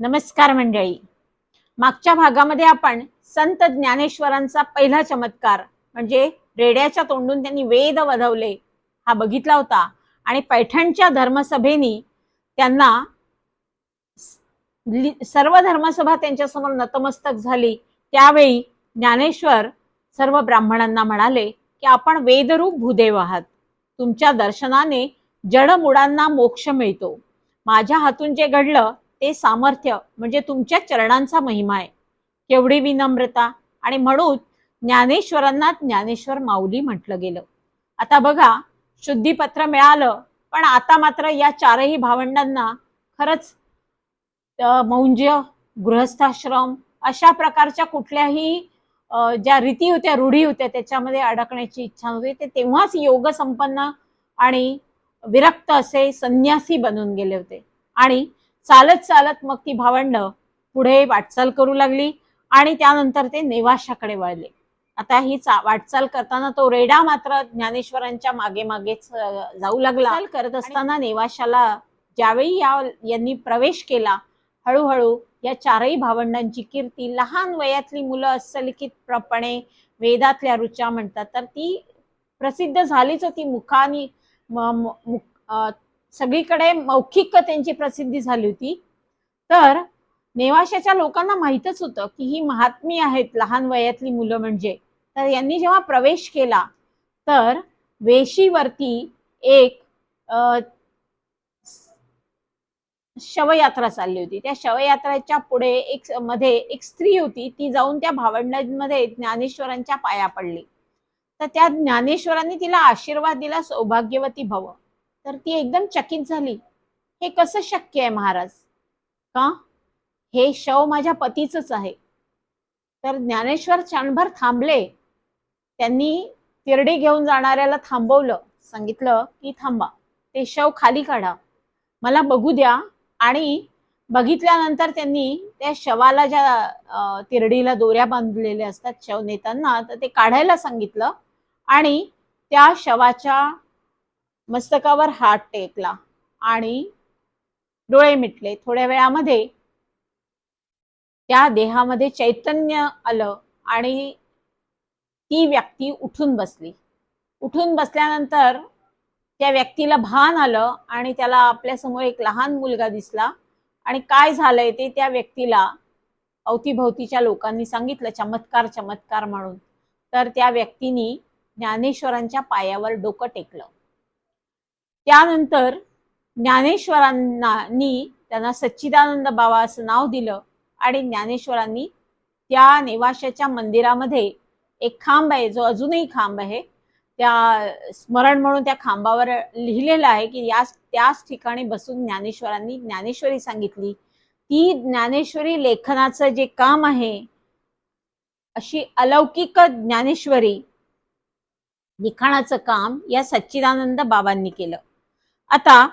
नमस्कार मंडळी. मागच्या भागामध्ये आपण संत ज्ञानेश्वरांचा पहिला चमत्कार म्हणजे रेड्याच्या तोंडून त्यांनी वेद वधवले हा बघितला होता. आणि पैठणच्या धर्मसभेनी त्यांना सर्व धर्मसभा त्यांच्यासमोर नतमस्तक झाली. त्यावेळी ज्ञानेश्वर सर्व ब्राह्मणांना म्हणाले की आपण वेदरूप भूदेव आहात. तुमच्या दर्शनाने जडमुडांना मोक्ष मिळतो. माझ्या हातून जे घडलं ते सामर्थ्य म्हणजे तुमच्या चरणांचा महिमा आहे. केवढी विनम्रता. आणि म्हणून ज्ञानेश्वरांना ज्ञानेश्वर माऊली म्हटलं गेलं. आता बघा शुद्धीपत्र मिळालं पण आता मात्र या चारही भावंडांना खरंच मौंज्य गृहस्थाश्रम अशा प्रकारच्या कुठल्याही ज्या रीती होत्या रूढी होत्या त्याच्यामध्ये अडकण्याची इच्छा नव्हती. ते तेव्हाच योग संपन्न आणि विरक्त असे संन्यासी बनून गेले होते. आणि चालत चालत मग ती भावंड पुढे वाटचाल करू लागली आणि त्यानंतर ते नेवाशाकडे वळले. आता ही चा- वाटचाल करताना तो रेडा मात्र ज्ञानेश्वरांच्या मागे मागेच जाऊ लागला. करत असताना नेवाशाला ज्यावेळी या यांनी प्रवेश केला हळूहळू या चारही भावंडांची कीर्ती लहान वयातली मुलं अस्सलिखितप्रमाणे वेदातल्या रुचा म्हणतात तर ती प्रसिद्ध झालीच होती मुखानी मुख- सगळीकडे मौखिक त्यांची प्रसिद्धी झाली होती. तर नेवाशाच्या लोकांना माहीतच होतं की ही महात्मी आहेत लहान वयातली मुलं म्हणजे. तर यांनी जेव्हा प्रवेश केला तर वेशीवरती एक शवयात्रा चालली होती. त्या शवयात्राच्या पुढे एक मध्ये एक स्त्री होती. ती जाऊन त्या भावंडांमध्ये ज्ञानेश्वरांच्या पाया पडली. तर त्या ज्ञानेश्वरांनी तिला आशीर्वाद दिला सौभाग्यवती भव. तर ती एकदम चकित झाली. हे कसं शक्य आहे महाराज? का? हे शव माझ्या पतीचंच आहे. तर ज्ञानेश्वर क्षणभर थांबले. त्यांनी तिरडी घेऊन जाणाऱ्याला थांबवलं. सांगितलं की थांबा ते शव खाली काढा. मला बघू द्या. आणि बघितल्यानंतर त्यांनी त्या शवाला ज्या तिरडीला दोऱ्या बांधलेल्या असतात शव नेताना तर ते काढायला सांगितलं. आणि त्या शवाच्या मस्तकावर हात टेकला आणि डोळे मिटले. थोड्या वेळामध्ये त्या देहामध्ये चैतन्य आलं आणि ती व्यक्ती उठून बसली. उठून बसल्यानंतर त्या व्यक्तीला भान आलं आणि त्याला आपल्यासमोर एक लहान मुलगा दिसला आणि काय झालंय ते त्या व्यक्तीला अवतीभोवतीच्या लोकांनी सांगितलं चमत्कार चमत्कार म्हणून. तर त्या व्यक्तीनी ज्ञानेश्वरांच्या पायावर डोकं टेकलं. त्यानंतर ज्ञानेश्वरांनी त्यांना सच्चिदानंद बाबा असं नाव दिलं आणि ज्ञानेश्वरांनी त्या नेवाशाच्या मंदिरामध्ये एक खांब आहे जो अजूनही खांब आहे त्या स्मरण म्हणून त्या खांबावर लिहिलेलं आहे की या त्याच ठिकाणी बसून ज्ञानेश्वरांनी ज्ञानेश्वरी सांगितली. ती ज्ञानेश्वरी लेखनाचं जे काम आहे अशी अलौकिक ज्ञानेश्वरी लिखाणाचं काम या सच्चिदानंद बाबांनी केलं. आता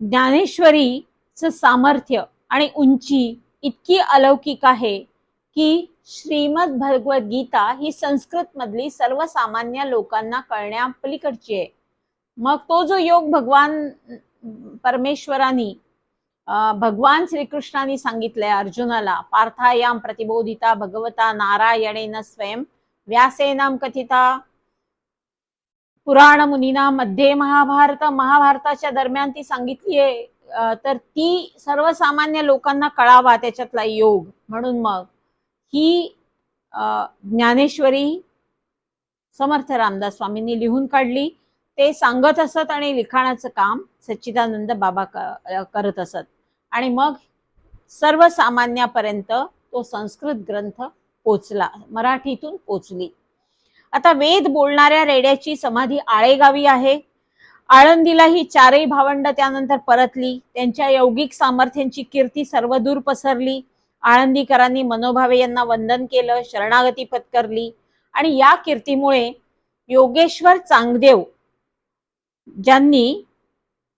ज्ञानेश्वरीचं सामर्थ्य आणि उंची इतकी अलौकिक आहे की श्रीमद गीता ही संस्कृत मधली सर्वसामान्य लोकांना कळण्या पलीकडची आहे. मग तो जो योग भगवान परमेश्वरांनी भगवान श्रीकृष्णाने सांगितलंय अर्जुनाला पार्थायाम प्रतिबोधिता भगवता नारायणेन स्वयं व्यासेनाम कथिता पुराण मुनीना मध्ये महाभारत महाभारताच्या दरम्यान ती सांगितली आहे. तर ती सर्वसामान्य लोकांना कळावा त्याच्यातला योग. म्हणून मग ही अं, ज्ञानेश्वरी समर्थ रामदास स्वामींनी लिहून काढली. ते सांगत असत आणि लिखाणाचं काम सच्चिदानंद बाबा करत असत. आणि मग सर्वसामान्यापर्यंत तो संस्कृत ग्रंथ पोचला मराठीतून पोचली. आता वेद बोलणाऱ्या रेड्याची समाधी आळेगावी आहे. आळंदीला ही चारही भावंड त्यानंतर परतली. त्यांच्या यौगिक सामर्थ्यांची कीर्ती सर्वदूर पसरली. आळंदीकरांनी मनोभावे यांना वंदन केलं शरणागती पत्करली. आणि या कीर्तीमुळे योगेश्वर चांगदेव ज्यांनी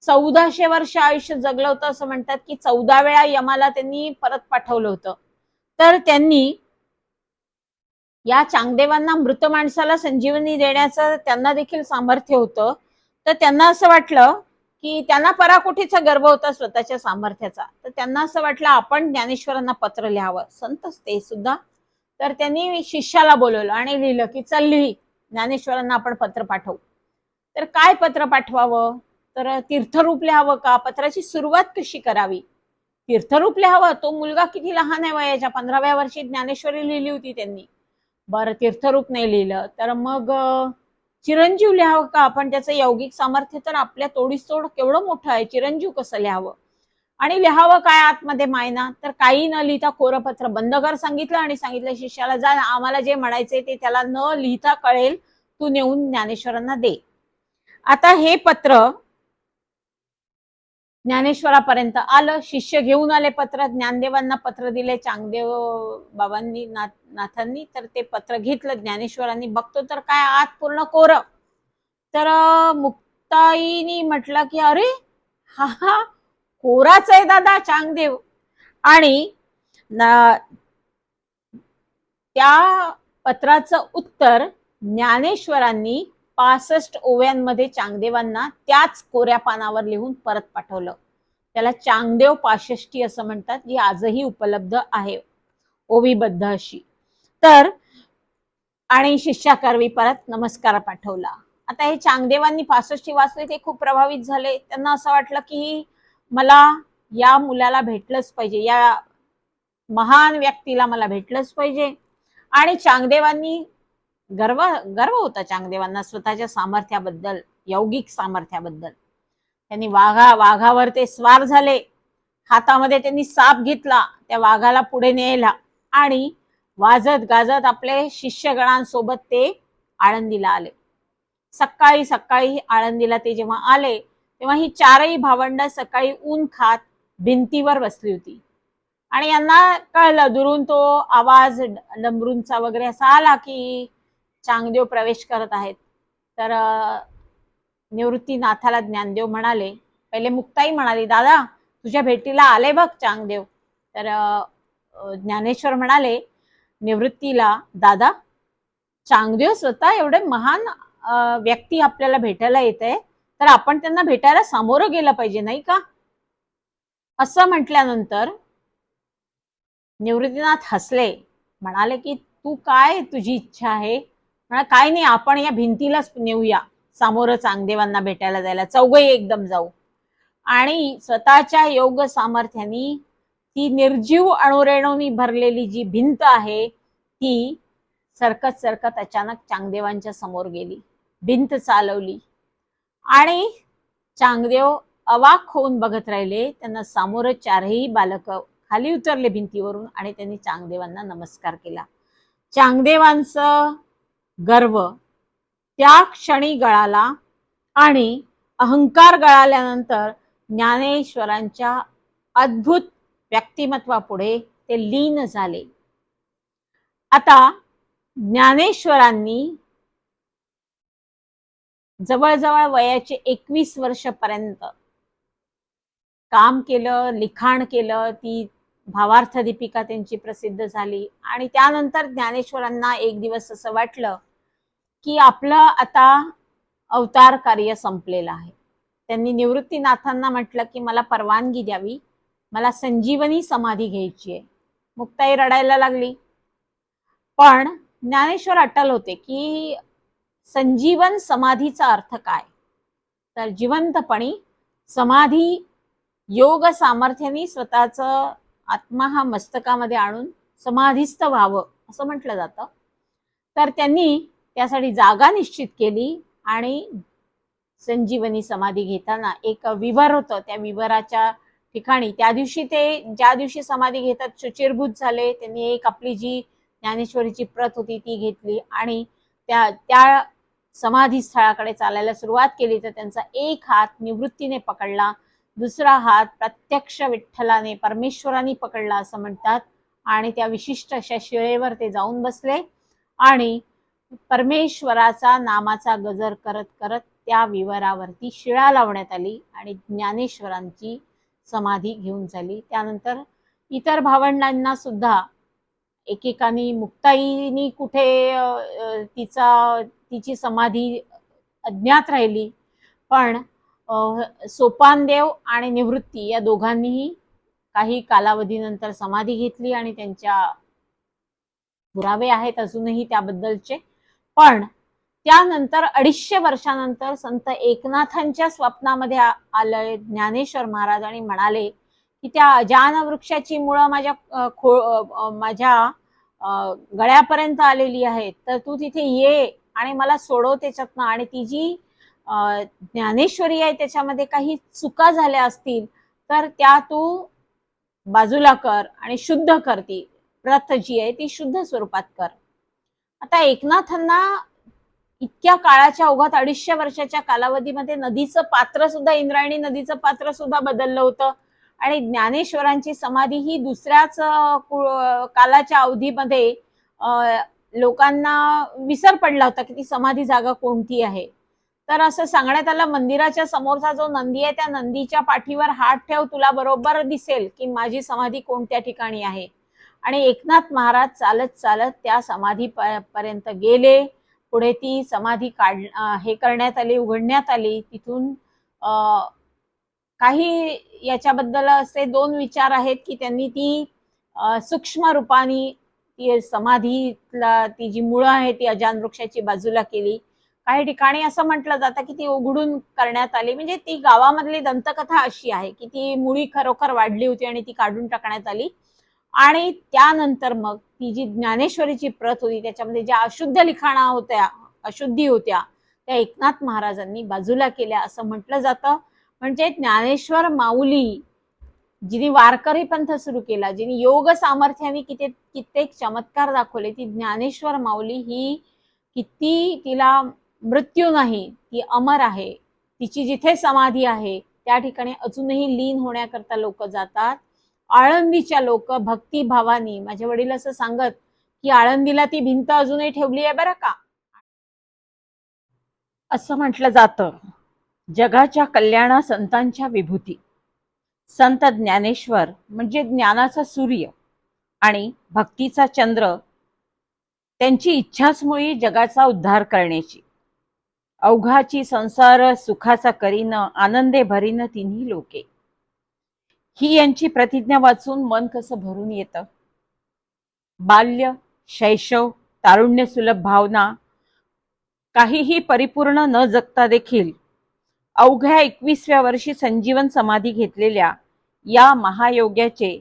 चौदाशे वर्ष आयुष्य जगलं होतं असं म्हणतात की चौदा वेळा यमाला त्यांनी परत पाठवलं होतं. तर त्यांनी या चांगदेवांना मृत माणसाला संजीवनी देण्याचं त्यांना देखील सामर्थ्य होतं. तर त्यांना असं वाटलं की त्यांना पराकोटीचा गर्व होता स्वतःच्या सामर्थ्याचा. तर त्यांना असं वाटलं आपण ज्ञानेश्वरांना पत्र लिहावं. संतच ते सुद्धा. तर त्यांनी शिष्याला बोलवलं आणि लिहिलं की चल लिही ज्ञानेश्वरांना आपण पत्र पाठवू. तर काय पत्र पाठवावं? तर तीर्थरूप लिहावं का? पत्राची सुरुवात कशी करावी? तीर्थरूप लिहावं? तो मुलगा किती लहान आहे वयाच्या? पंधराव्या वर्षी ज्ञानेश्वरी लिहिली होती त्यांनी. बरं तीर्थरूप नाही लिहिलं. तर मग चिरंजीव लिहावं का? आपण त्याचं यौगिक सामर्थ्य तर आपल्या तोडीस तोड केवढं मोठं आहे. चिरंजीव कसं लिहावं? आणि लिहावं काय आतमध्ये मायना? तर काही न लिहिता कोरपत्र. बंद कर सांगितलं आणि सांगितलं शिष्याला जा आम्हाला जे म्हणायचंय ते त्याला न लिहिता कळेल. तू नेऊन ज्ञानेश्वरांना दे. आता हे पत्र ज्ञानेश्वरापर्यंत आलं. शिष्य घेऊन आले पत्र ज्ञानदेवांना पत्र दिले चांगदेव बाबांनी नाथांनी तर ते पत्र घेतलं. ज्ञानेश्वरांनी बघतो तर काय आत पूर्ण कोर. तर मुक्ताईनी म्हटलं की अरे हा हा कोराच आहे दादा चांगदेव. आणि त्या पत्राचं उत्तर ज्ञानेश्वरांनी पासष्ट ओव्यांमध्ये चांगदेवांना त्याच कोऱ्या पानावर लिहून परत पाठवलं. त्याला चांगदेव पासष्टी असं म्हणतात जी आजही उपलब्ध आहे. ओवीबद्ध अशी. तर आणि शिष्याकरवी परत नमस्कार पाठवला. आता हे चांगदेवांनी पासष्टी वाचले ते खूप प्रभावित झाले. त्यांना असं वाटलं की मला या मुलाला भेटलंच पाहिजे या महान व्यक्तीला मला भेटलंच पाहिजे. आणि चांगदेवांनी गर्व गर्व होता चांगदेवांना स्वतःच्या सामर्थ्याबद्दल यौगिक सामर्थ्याबद्दल. त्यांनी वाघा वाघावर ते स्वार झाले. हातामध्ये त्यांनी साप घेतला. त्या वाघाला पुढे न्यायला आणि वाजत गाजत आपले शिष्यगणांसोबत ते आळंदीला आले. सकाळी सकाळी आळंदीला ते जेव्हा आले तेव्हा ही चारही भावंड सकाळी ऊन खात भिंतीवर बसली होती. आणि यांना कळलं दुरून तो आवाज डमरूंचा वगैरे असा आला की चांगदेव प्रवेश करत आहेत. तर निवृत्तीनाथाला ज्ञानदेव म्हणाले पहिले मुक्ताई म्हणाली दादा तुझ्या भेटीला आले बघ चांगदेव. तर ज्ञानेश्वर म्हणाले निवृत्तीला दादा चांगदेव स्वतः एवढे महान व्यक्ती आपल्याला भेटायला येत आहे तर आपण त्यांना भेटायला सामोरं गेलं पाहिजे नाही का? असं म्हटल्यानंतर निवृत्तीनाथ हसले म्हणाले की तू काय तुझी इच्छा आहे? म्हणा काय नाही आपण या भिंतीलाच नेऊया. सामोरं चांगदेवांना भेटायला जायला. चौघही एकदम जाऊ. आणि स्वतःच्या योग सामर्थ्यानी ती निर्जीव अणुरेणूंनी भरलेली जी भिंत आहे ती सरकत सरकत अचानक चांगदेवांच्या समोर गेली. भिंत चालवली. आणि चांगदेव अवाक होऊन बघत राहिले. त्यांना सामोरं चारही बालक खाली उतरले भिंतीवरून आणि त्यांनी चांगदेवांना नमस्कार केला. चांगदेवांचं गर्व. त्या क्षणी गळाला आणि अहंकार गळाल्यानंतर ज्ञानेश्वरांच्या अद्भुत व्यक्तिमत्वापुढे ते लीन झाले. आता ज्ञानेश्वरांनी जवळजवळ वयाचे एकवीस वर्षपर्यंत काम केलं लिखाण केलं ती भावार्थ दीपिका त्यांची प्रसिद्ध झाली. आणि त्यानंतर ज्ञानेश्वरांना एक दिवस असं वाटलं की आपलं आता अवतार कार्य संपलेलं आहे. त्यांनी निवृत्तीनाथांना म्हटलं की मला परवानगी द्यावी. मला संजीवनी समाधी घ्यायची आहे. मुक्ताई रडायला लागली. पण ज्ञानेश्वर अटल होते की संजीवन समाधीचा अर्थ काय? तर जिवंतपणी समाधी योग सामर्थ्याने स्वतःचं आत्मा हा मस्तकामध्ये आणून समाधीस्थ व्हावं असं म्हटलं जातं. तर त्यांनी त्यासाठी जागा निश्चित केली आणि संजीवनी समाधी घेताना एक विवर होतं. त्या विवराच्या ठिकाणी त्या दिवशी ते ज्या दिवशी समाधी घेतात शुचिरभूत झाले त्यांनी एक आपली जी ज्ञानेश्वरीची प्रत होती ती घेतली आणि त्या त्या समाधी स्थळाकडे चालायला सुरुवात केली. तर त्यांचा एक हात निवृत्तीने पकडला. दुसरा हात प्रत्यक्ष विठ्ठलाने परमेश्वराने पकडला असं म्हणतात. आणि त्या विशिष्ट अशा शिळेवर ते जाऊन बसले. आणि परमेश्वराचा नामाचा गजर करत करत त्या विवरावरती शिळा लावण्यात आली आणि ज्ञानेश्वरांची समाधी घेऊन झाली त्यानंतर इतर भावंडांना सुद्धा एकेकानी मुक्ताईनी कुठे तिचा तिची समाधी अज्ञात राहिली. पण सोपानदेव आणि निवृत्ती या दोघांनीही काही कालावधीनंतर समाधी घेतली आणि त्यांच्या पुरावे आहेत अजूनही त्याबद्दलचे. पण त्यानंतर अडीचशे वर्षानंतर संत एकनाथांच्या स्वप्नामध्ये आ- आलं ज्ञानेश्वर महाराज आणि म्हणाले की त्या अजान वृक्षाची मुळं माझ्या खो माझ्या गळ्यापर्यंत आलेली आहेत. तर तू तिथे ये आणि मला सोडव त्याच्यातनं. आणि ती जी ज्ञानेश्वरी आहे त्याच्यामध्ये काही चुका झाल्या असतील तर त्या तू बाजूला कर आणि शुद्ध कर ती. प्रथ जी आहे ती शुद्ध स्वरूपात कर. आता एकनाथांना इतक्या काळाच्या ओघात अडीचशे वर्षाच्या कालावधीमध्ये नदीचं पात्र सुद्धा इंद्रायणी नदीचं पात्र सुद्धा बदललं होतं. आणि ज्ञानेश्वरांची समाधी ही दुसऱ्याच कालाच्या अवधीमध्ये लोकांना विसर पडला होता की ती समाधी जागा कोणती आहे. तर असं सांगण्यात आलं मंदिराच्या समोरचा जो नंदी आहे त्या नंदीच्या पाठीवर हात ठेव तुला बरोबर दिसेल की माझी समाधी कोणत्या ठिकाणी आहे. आणि एकनाथ महाराज चालत चालत त्या समाधी पर्यंत गेले. पुढे ती समाधी काढ हे करण्यात आली उघडण्यात आली. तिथून काही याच्याबद्दल असे दोन विचार आहेत की त्यांनी ती सूक्ष्म रूपाने ती समाधीला ती जी मुळं आहे ती अजान वृक्षाची बाजूला केली. काही ठिकाणी असं म्हटलं जातं की ती उघडून करण्यात आली. म्हणजे ती गावामधली दंतकथा अशी आहे की ती मुळी खरोखर वाढली होती आणि ती काढून टाकण्यात आली. आणि त्यानंतर मग ती जी ज्ञानेश्वरीची प्रत होती त्याच्यामध्ये ज्या अशुद्ध लिखाणा होत्या अशुद्धी होत्या त्या एकनाथ महाराजांनी बाजूला केल्या असं म्हटलं जातं. म्हणजे ज्ञानेश्वर माऊली जिने वारकरी पंथ सुरू केला जिने योग सामर्थ्याने किती कित्येक चमत्कार दाखवले ती ज्ञानेश्वर माऊली ही किती तिला मृत्यू नाही ती अमर आहे. तिची जिथे समाधी आहे त्या ठिकाणी अजूनही लीन होण्याकरता लोक जातात. आळंदीच्या लोक भक्तिभावानी माझे वडील असं सांगत की आळंदीला ती भिंत अजूनही ठेवली आहे बरं का? असं म्हटलं जातं. जगाच्या कल्याणा संतांच्या विभूती. संत ज्ञानेश्वर म्हणजे ज्ञानाचा सूर्य आणि भक्तीचा चंद्र. त्यांची इच्छाच मुळी जगाचा उद्धार करण्याची. अवघाची संसार सुखाचा करीन आनंदे भरीन तिन्ही लोके. ही यांची प्रतिज्ञा वाचून मन कसं भरून येतं? बाल्य शैशव तारुण्य सुलभ भावना काहीही परिपूर्ण न जगता देखील अवघ्या एकवीसव्या वर्षी संजीवन समाधी घेतलेल्या या महायोग्याचे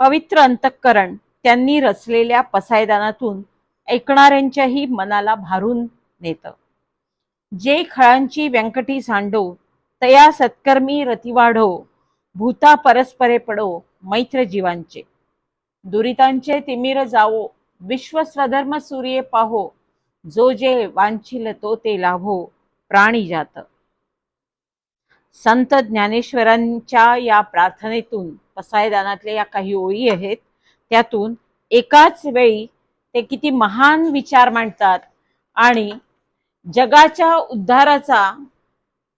पवित्र अंतःकरण त्यांनी रचलेल्या पसायदानातून ऐकणाऱ्यांच्याही मनाला भारून नेतं. जे खळांची व्यंकटी सांडो तया सत्कर्मी रतिवाढो भूता परस्परे पडो मैत्र जीवांचे दुरितांचे तिमिर जावो विश्व स्वधर्म सूर्ये पाहो जो जे वांछिल तो ते लाभो प्राणी जात. संत ज्ञानेश्वरांच्या या प्रार्थनेतून पसायदानातल्या या काही ओळी आहेत त्यातून एकाच वेळी ते किती महान विचार मांडतात आणि जगाच्या उद्धाराचा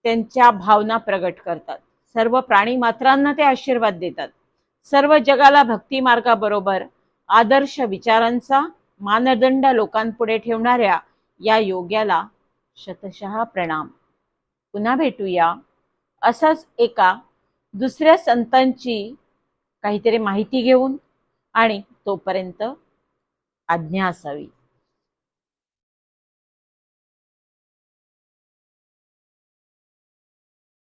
त्यांच्या भावना प्रगट करतात. सर्व प्राणी मात्रांना ते आशीर्वाद देतात. सर्व जगाला भक्ती मार्गाबरोबर आदर्श विचारांचा मानदंड लोकांपुढे ठेवणाऱ्या या योग्याला शतशः प्रणाम. पुन्हा भेटूया. असंच एका दुसऱ्या संतांची काहीतरी माहिती घेऊन आणि तोपर्यंत आज्ञा असावी.